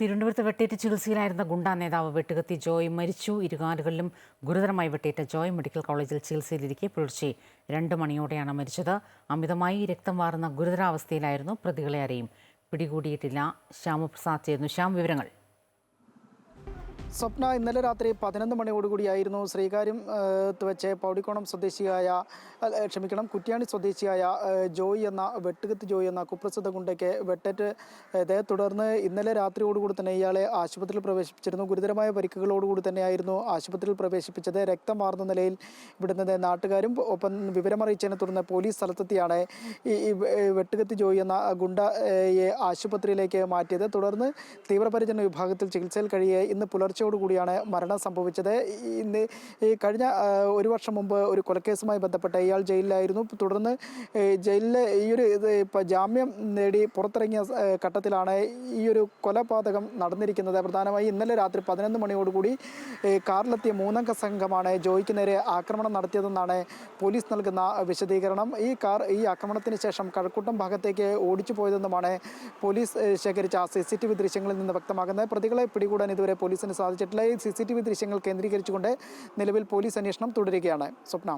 തിരുവനന്തപുരത്ത് വെട്ടേറ്റ് ചികിത്സയിലായിരുന്ന ഗുണ്ടാ നേതാവ് വെട്ടുകത്തി ജോയ് മരിച്ചു. ഇരുകാലുകളിലും ഗുരുതരമായി വെട്ടേറ്റ ജോയ് മെഡിക്കൽ കോളേജിൽ ചികിത്സയിലിരിക്കെ പുലർച്ചെ രണ്ട് മണിയോടെയാണ് മരിച്ചത്. അമിതമായി രക്തം വാർന്ന ഗുരുതരാവസ്ഥയിലായിരുന്നു പ്രതികളെ ആരെയും പിടികൂടിയിട്ടില്ല. ശ്യാമപ്രസാദ് ചേർന്നു ശ്യാം വിവരങ്ങൾ. സ്വപ്ന ഇന്നലെ രാത്രി പതിനൊന്ന് മണിയോടുകൂടിയായിരുന്നു ശ്രീകാര്യം വെച്ച് പൗടിക്കോണം സ്വദേശിയായ ക്ഷമിക്കണം കുറ്റ്യാണി സ്വദേശിയായ ജോയി എന്ന വെട്ടുകത്ത് ജോയി എന്ന കുപ്രസിദ്ധ ഗുണ്ടയ്ക്ക് വെട്ടേറ്റ് ഇതേ തുടർന്ന് ഇന്നലെ രാത്രിയോടുകൂടി തന്നെ ഇയാളെ ആശുപത്രിയിൽ പ്രവേശിപ്പിച്ചിരുന്നു. ഗുരുതരമായ പരിക്കുകളോടുകൂടി തന്നെയായിരുന്നു ആശുപത്രിയിൽ പ്രവേശിപ്പിച്ചത്. രക്തം മാറുന്ന നിലയിൽ ഇവിടുന്ന് നാട്ടുകാരും ഒപ്പം വിവരമറിയിച്ചതിനെ തുടർന്ന് പോലീസ് സ്ഥലത്തെത്തിയാണ് ഈ വെട്ടുകത്ത് ജോയി എന്ന ഗുണ്ടയെ ആശുപത്രിയിലേക്ക് മാറ്റിയത്. തുടർന്ന് തീവ്രപരിചരണ വിഭാഗത്തിൽ ചികിത്സയിൽ കഴിയെ ഇന്ന് പുലർച്ചയോടുകൂടിയാണ് മരണം സംഭവിച്ചത്. ഇന്ന് ഈ കഴിഞ്ഞ ഒരു വർഷം മുമ്പ് ഒരു കൊലക്കേസുമായി ബന്ധപ്പെട്ട് ഇയാൾ ജയിലിലായിരുന്നു. തുടർന്ന് ജയിലിൽ ഈ ഒരു ജാമ്യം നേടി പുറത്തിറങ്ങിയ ഘട്ടത്തിലാണ് ഈ ഒരു കൊലപാതകം നടന്നിരിക്കുന്നത്. പ്രധാനമായി ഇന്നലെ രാത്രി പതിനൊന്ന് മണിയോടുകൂടി കാറിലെത്തിയ മൂന്നംഗ സംഘമാണ് ജോയിക്ക് നേരെ ആക്രമണം നടത്തിയതെന്നാണ് പോലീസ് നൽകുന്ന വിശദീകരണം. ഈ കാർ ഈ ആക്രമണത്തിന് ശേഷം കഴക്കൂട്ടം ഭാഗത്തേക്ക് ഓടിച്ചു പോയതെന്നുമാണ് പോലീസ് ശേഖരിച്ച സി സി ടി വി ദൃശ്യങ്ങളിൽ നിന്ന് വ്യക്തമാക്കുന്നത് പ്രതികളെ പിടികൂടാൻ ഇതുവരെ പോലീസിന് സാധിച്ചിട്ടില്ല സി സി ടി വി ദൃശ്യങ്ങൾ കേന്ദ്രീകരിച്ചുകൊണ്ട് നിലവിൽ പോലീസ് അന്വേഷണം തുടരുകയാണ് സ്വപ്ന